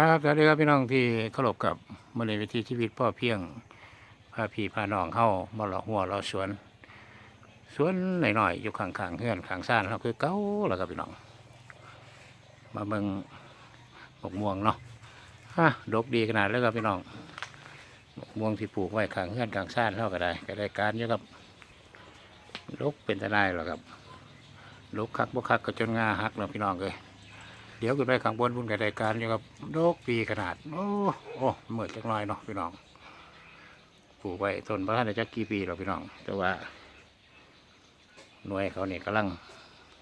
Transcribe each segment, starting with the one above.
ครับสวัสดีครับพี่น้องที่เคารพกับมเลวิธีชีวิตพ่อเพียงพาพี่พาน้องเข้ามาเลาะหัวเราสวน สวนหน่อยๆอยู่ข้างๆเฮือนข้างซ่านเราคือเก้าแล้วครับพี่น้อง มาเบิ่งบกม่วงเนาะฮะดกดีขนาดแล้วครับพี่น้องบกม่วงที่ปลูกไว้ข้างเฮือนข้างซ่านเท่าก็ได้ก็ได้การเยอะครับดกเป็นทนายหรอครับดกคักบ่คักก็จนงาหักแล้วพี่น้องเลย เดี๋ยวขึ้นไปข้างบนบุญกับรายการอยู่กับโดกปีขนาด โอ้โอ้เหมือนจักน่อยเนาะพี่น้องปลูกไว้ต้นพระท่านจักกี่ปีหรอพี่น้อง แต่ว่า หน่วยเขาเนี่ยกำลัง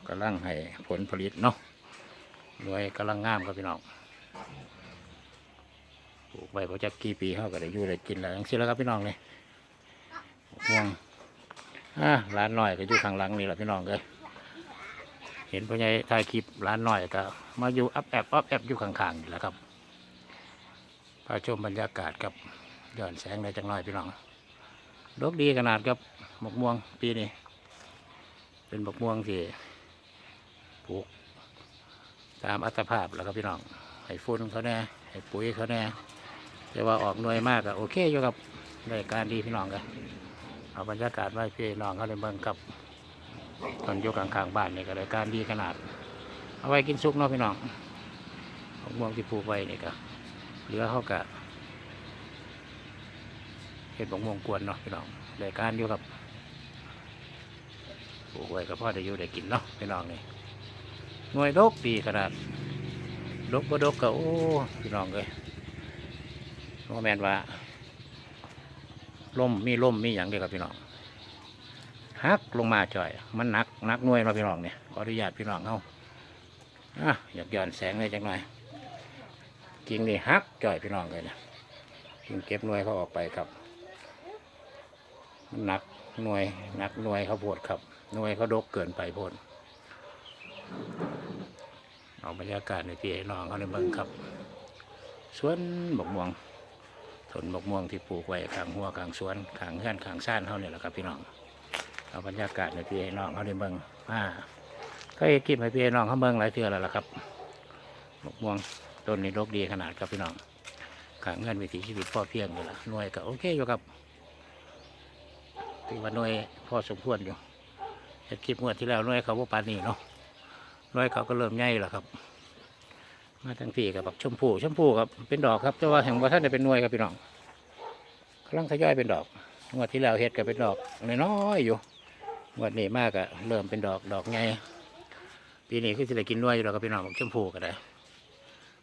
กำลังให้ผลผลิตเนาะหน่วยกำลังงามครับพี่น้องปลูกไว้พอจักกี่ปีเขาก็ได้อยู่ได้กินแล้วอย่างนี้นแล้วครับพี่น้องเลยม่วงอ่าร้านหน้อยก็อยู่ข้างหลังนี่แหละพี่น้องเลย เห็นพ่อใหญ่ถ่ายคลิปร้านหน้อยก็มาอยู่อัพแอบอัพแอบอยู่ข้างๆนี่แหละครับพาชมบรรยากาศกับย้อนแสงในจังน้อยพี่น้องดกดีขนาดครับหมกม่วงปีนี้เป็นหมกม่วงที่ปลูกตามอัตภาพแล้วครับพี่น้องให้ฝุ่นเขาแน่ให้ปุ๋ยเขาแน่แต่ว่าออกหน่วยมากก็โอเคอยู่ครับได้การดีพี่น้องกันเอาบรรยากาศไว้พี่น้องเขาในเมืองกับ ตอนอยกข้างๆบ้านเนี่ก็ได้การดีขนาด เอาไว้กินซุปเนาะพี่น้องของม่วงที่ปลูกไว้นี่ยก็เหลือเขากะเห็ดบกม่วงกวนเนาะพี่น้องได้การอยู่กับปลูกไว้ก็พ่อได้อยู่ได้กินเนาะพี่น้องนี่หน่วยดกดีขนาดดกบ่ดกก็โอ้พี่น้องเลยโนแมนว่าล่มมีล่มมีอย่างเดียวกับพี่น้อง ฮักลงมาจ่อย มันหนักหนักหน่วยมาพี่น้องเนี่ยขออนุญาตพี่น้องเขาอะอยากย้อนแสงเลยจังหน่อยกิ่งนี่ฮักจ่อยพี่น้องเลยนะกิ่งเก็บหน่วยเขาออกไปครับ มันหนักหน่วยหนักหน่วยเขาโพดครับหน่วยเขาดกเกินไปโพดเอาบรรยากาศในพี่ให้น้องเขาในเมืองครับสวนบกม่วงต้นบกม่วงที่ปลูกไว้ข้างหัวข้างสวนข้างเฮือนข้างซ่านเขาเนี่ยแหละครับพี่น้อง เอาบรรยากาศในพี่น้องเขาได้เบิ่งอ่าก็เห็นคลิปให้พี่น้องเขาเบิ่งหลายเทื่อแล้วล่ะครับมะม่วงต้นนี้รกดีขนาดครับพี่น้องขางเงินวิถีชีวิตพ่อเพียงอยู่ละหน่วยก็โอเคอยู่ครับถือว่าหน่วยพ่อสมควรอยู่เห็นคลิปงวดที่แล้วหน่วยเขาว่าปานนี้เนาะหน่วยเขาก็เริ่มใหญ่แล้วครับมาทั้งพี่กับแบบชมพูชมพูครับเป็นดอกครับแต่ว่าแห่งว่าท่านได้เป็นหน่วยครับพี่น้องกำลังทยอยเป็นดอกงวดที่แล้วเฮ็ดก็เป็นดอกน้อยๆอยู่ วดนี้มากอะเริ่มเป็นดอกดอกไงปีนี้คือสิได้กินด้วยอยู่แล้วก็พี่น้องบอกชมพูก็ได้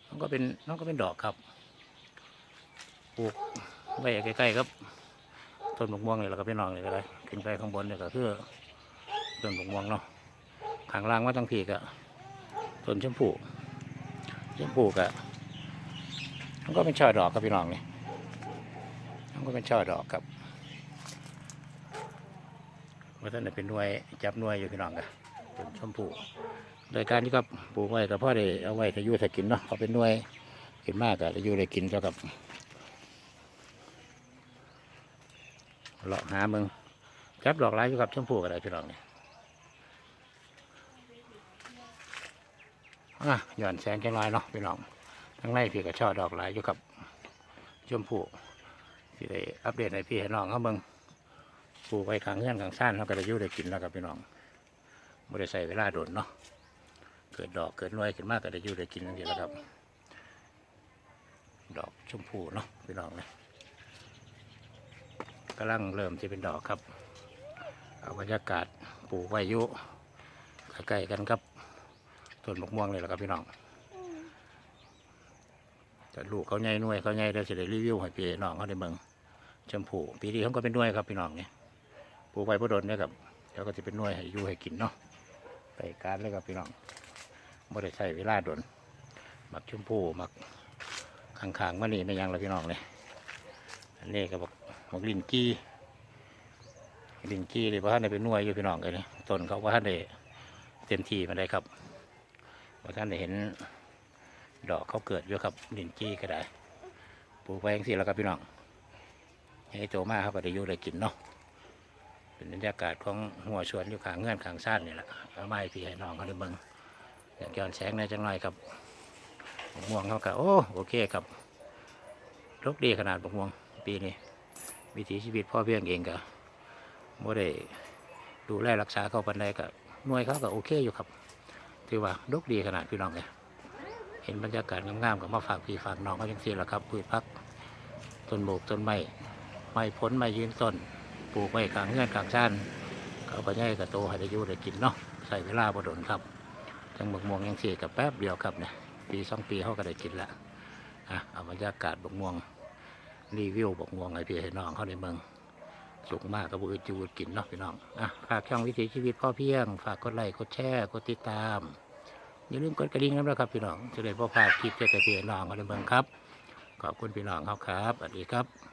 มันก็เป็นน้องก็เป็นดอกครับปลูกไว้ใกล้ๆครับต้นมะม่วงนี่แหละครับพี่น้องนี่ก็ได้ขึ้นไปข้างบนเนี่ยก็คือต้นมะม่วงเนาะข้างล่างว่าต้องผีกะต้นชมพูชมพูกะมันก็เป็นช่อดอกครับพี่น้องนี่มันก็เป็นช่อดอกครับ ว่าท่านเป็นหน่วยจับหน่วยอยู่พี่น้องกันเป็นชมพูโดยการที่ครับปลูกไว้กับพ่อได้เอาไว้ถ้าอยู่ถ้ากินเนาะเพอเป็นหน่วยกินมากก็จะอยู่ได้กินเท่ากับเลาะหามึงจับดอกไม้อยู่กับชมพูก็ได้พี่น้องเนี่ยอะหย่อนแสงแค่น้อยเนาะพี่น้องทั้งในพี่ก็ชอบดอกไม้อยู่กับชมพูที่ได้อัปเดตให้พี่ให้น้องเขาเบิ่ง ปลูกไว้ข้างเงื่อนข้างซ่านเราก็ได้ยู่ได้กินแล้วครับพี่น้องไม่ได้ใส่เวลาโดนเนาะเกิดดอกเกิดน่วยขึ้นมากก็ได้ยู่ได้กินนั่นเองแหละครับ ดอกชมพูเนาะพี่น้องเลยกำลังเริ่มที่เป็นดอกครับเอาบรรยากาศปลูกไว้ยุใกล้ๆกันครับต้นมะม่วงเลยแหละครับพี่น้องแต่ลูกเขาใหญ่หน่วยเขาใหญ่เดี๋ยวจะได้รีวิวให้พี่น้องเขาได้เบิ่งชมพูปีนี้เขาก็เป็นน่วยครับพี่น้องเนี่ย ปลูกไว้พอดนเนี่ยครับเดี๋ยวก็จะเป็นหน่วยให้อยู่ให้กินเนาะไปการเลยครับพี่น้องไม่ได้ใช้เวลาดนหมักชมพูหมักข้างๆมานี่ไม่ยังเลยพี่น้องเลยอันนี้ก็บอกหมักลินกี้ลินกี้เลยเพราะท่านเป็นหน่วยอยู่พี่น้องเลยนี่ต้นเขาว่าท่านได้เต็มที่มาได้ครับเพราะท่านได้เห็นดอกเขาเกิดอยู่ครับลินกี้ก็ได้ปลูกไว้องสี่แล้วครับพี่น้องให้โตมากครับก็ได้อยู่ได้กินเนาะ เป็นบรรยากาศของหัวชวนอยู่ขางเงื่อนขางซ่านนี่แหละเอาไม้พี่ให้น้องเขาได้เบิ่งอยากย้อนแสงในจังหน่อยครับบกม่วงเขาก็โอ้โอเคครับรกดีขนาดบกม่วงปีนี้วิถีชีวิตพ่อเพียงเองก็บ่ได้ดูแลรักษาเขาปันใดก็หน่วยเขาก็โอเคอยู่ครับ ถือว่าดกดีขนาดพี่น้องเลยเห็นบรรยากาศงามๆก็มาฝากพี่ฝากน้องเขาจังซี่แหละครับพืชพักต้นโบกต้นไม้ไม้พ้นไม้ยืนต้น ปลูกไว้กลางเงื่อนกลางชานเขาก็ย่ายกับโตให้ได้อยู่ได้กินเนาะใส่เวลาบ่โดนครับจังบกม่วงยังเสี่กับแป๊บเดียวครับเนี่ยปีสองปีเขาก็ได้กินละอะเอาบรรยากาศบกม่วงรีวิวบกม่วงให้พี่ให้น้องเขาในเมืองสุกมากกับบุญจูดกินเนาะพี่น้องอะฝากช่องวิถีชีวิตพ่อเพียง ฝากกดไลค์กดแชร์กดติดตามอย่าลืมกดกระดิ่งนะครับพี่น้องจะได้พ่อพาคลิปเจอแต่พี่น้องเขาในเมืองครับขอบคุณพี่น้องครับครับสวัสดีครับ